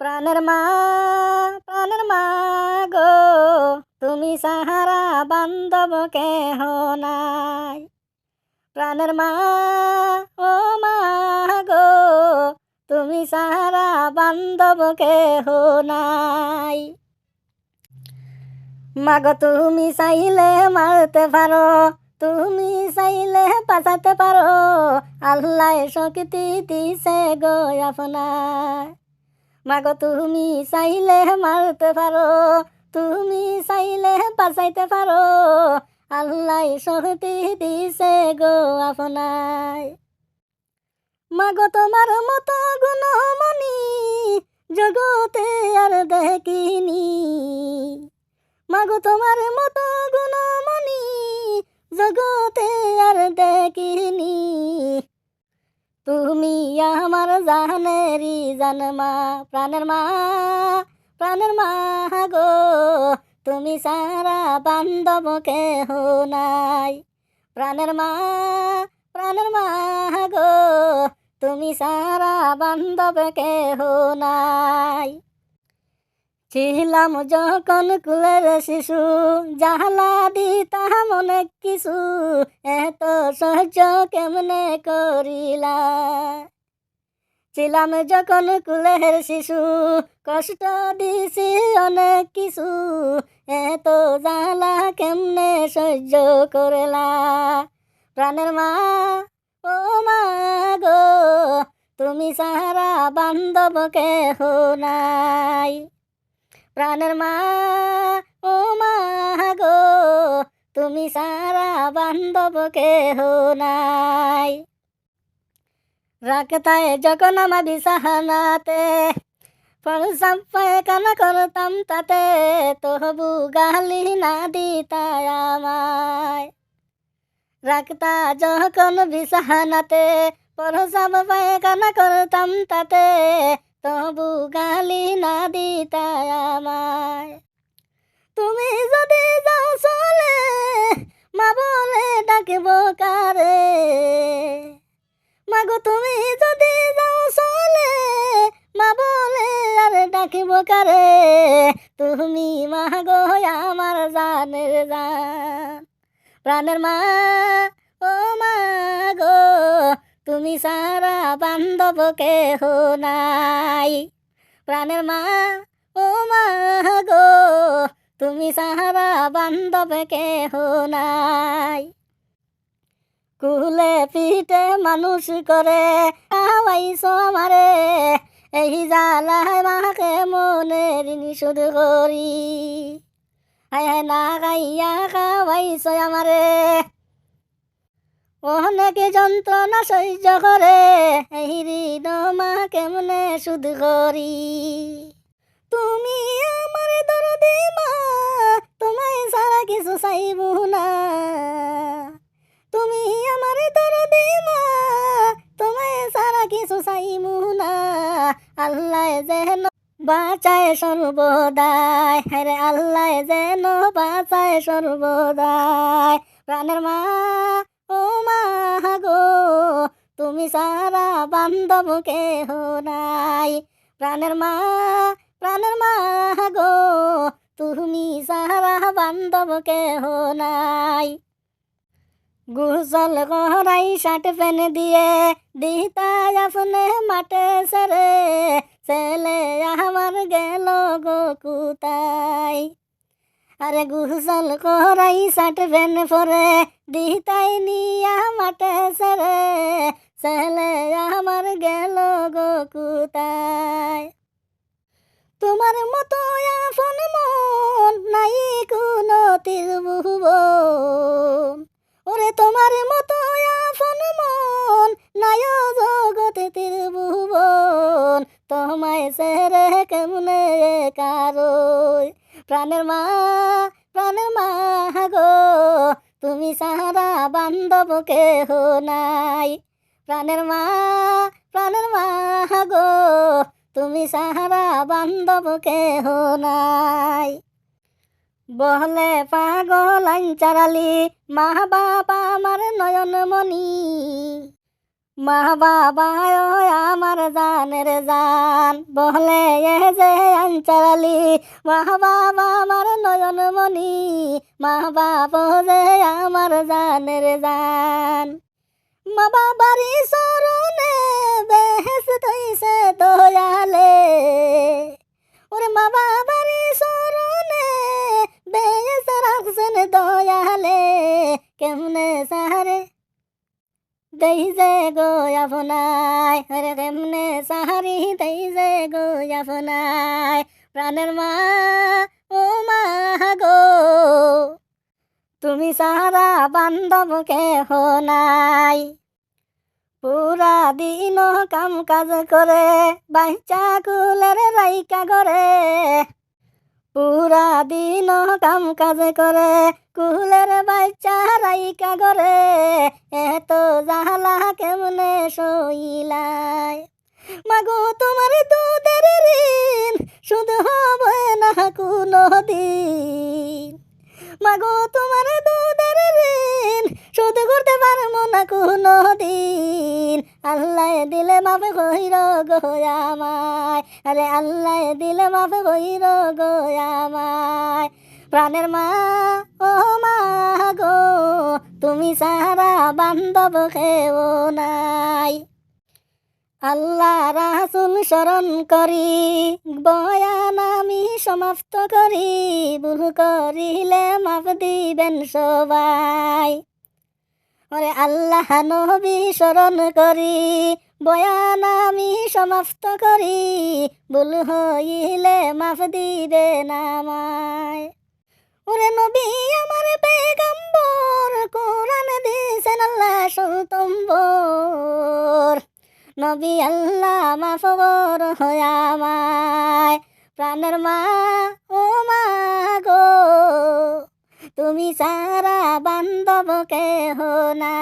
প্রাণের মা প্রাণের মা গো, তুমি সাহারা বান্ধব কেহ নাই। প্রাণের মা, ও মা গো, তুমি সাহারা বান্ধব কেহ নাই। মাগো, তুমি চাইলে মারতে পারো, তুমি চাইলে বাঁচাতে পারো। আল্লাহ শক্তি দিছে গো আপনার। মাগো, তুমি চাইলে মারতে পারো, তুমি চাইলে বাঁচাইতে পারো। আল্লাহ শক্তি দিছে গো আপনার মাগো, তোমার মতো গুণমণি জগতে আর দেখিনি। মাগো, তোমার মতো গুণমণি জগতে আর দেখিনি। তুমি আমার জাহানেরি জান মা প্রাণের মা প্রাণের মা গো। তুমি সারা বান্ধব কেহ নাই। প্রাণের মা প্রাণের মা গো। তুমি সারা বান্ধব কেহ নাই। ছিলাম যখন কুলের শিশু জাহলা দিতাম অনেক কিছু, এত সহ্য কেমনে করিলা? ছিলাম যখন কুলের শিশু, কষ্ট দিছি অনেক কিছু, এত জ্বালা কেমনে সহ্য করলা? প্রাণের মা, ও মা গো, তুমি সারা বান্ধব কেহ নাই। প্রাণের মা, ও মা গো, তুমি সারা বান্ধব কেহ নাই। রাখতায় যখন আমার বিছানাতে পড়সাম পায়খানা করতাম তাতে, তবু গালি না দিতায় আমায়। রাখতা যখন বিছানাতে পড়সাম পায়খানা করতাম তাতে তবু গালি না দিতায় আমায়। তুমি যদি যাও চলে, মা বলে ডাকিব কারে। মাগো, তুমি যদি যাও চলে, মা বলে আর ডাকিব কারে। তুমি মা গো আমার জানের জান, প্রাণের মা তুমি সারা বান্ধব কেহ নাই। প্রাণের মা, ও মা গো, তুমি সাহারা বান্ধব কেহ নাই। কুলে পিঠে মানুষ করে, খাওয়াইছ আমারে। এই জ্বালায় মাকে মনের নিষুদ করি। হায় হায়, না গাইয়া খাওয়াইছ আমারে। অনেক যন্ত্রণা সহ্য করে। এই ঋণ মা কেমনে সুদ করি? তুমি আমার দরদি মা, তোমায় সারা কিছু চাইব না। তুমি আমার দরদি মা, তোমায় সারা কিছু চাইব না। আল্লাহ যেন বাঁচায় সর্বদায় হরে আল্লাহ যেন বাঁচায় সর্বদায় প্রাণের মা গো, তুমি সারা বান্ধব কেহ নাই। প্রাণের মা প্রাণের মা গো, তুমি সারা বান্ধব কেহ নাই। গুসল গহরাই শার্ট পেন দিয়ে দিতা আপনে মাঠে সেরে, ছেলে আমার গেল গো কুতাই আরে গুসল করাই শার্ট পেন পরে দিতাই নিয়া মাঠে সেরে ছেলে আমার গেল গো কুতাই। তোমার মতো আপন মন নাই কোনো তীর্ভুবন। ওরে তোমার মতো আপন মন নাই জগতে তীর্ভুবন। তোমায় সেরে কেমনে কারোই? প্রাণের মা প্রাণের মা গো তুমি সাহারা বান্ধব কেহ নাই। প্রাণের মা প্রাণের মা গো, তুমি সাহারা বান্ধব কেহ নাই। বহলে পাগল আঞ্চারালি চারালি, মা বাবা আমার নয়ন মনি মা বাবা আমার জানের জান। বলে এ যে আঞ্চারালি মা বাবা আমার নয়নমণি মা বাবা যে আমার জানের জান। মা বাবারি সরণে বেহেস তৈছে দয়ালে। ওরে মা বাবারি সরণে বেহেস রাখছেন দয়ালে। কেমনে সাহারে দেই যে গো আপনাই আরে কেমনে সাহারি দেই যে গো আপনাই প্রাণের মা, ও মা গো। তুমি সারা বান্ধব কেহ নাই। পুরা দিন কাম কাজ করে, বাচ্চা কুলের রাইকা করে পুরা দিন কাম কাজ করে, কুলের বাচ্চা রাইকা করে এত জাহালা কেমনে সইলাই মাগো, তোমার দুধের ঋণ শুধু হবে না কোনো দিন মাগো, তোমার দুধের ঋণ শুধু করতে পারব না কোনো দিন আল্লাহ দিলে মাফে কইর গোয়ামায় আরে আল্লাহ দিলে মাফে কইর গোয়ামায় প্রাণের মা, ও মা গো, তুমি সারা বান্ধব খেও নাই। আল্লাহ রাসুল স্মরণ করি, বয়ান আমি সমাপ্ত করি, ভুল করিলে মাফ দিবেন সবাই। ওরে আল্লাহ নবী স্মরণ করি, বয়ান সমাপ্ত করি। ভুল হইলে মাফ দিবেন আমায়। ওরে নবী, আমার পেগম্বর, কোরআন দিয়েছেন আল্লাহ সৌতম্বর। নবী আল্লাহ মাফ কর আমায়। প্রাণের মা, ও মা গো, তুমি সারা বান্ধব কেহ না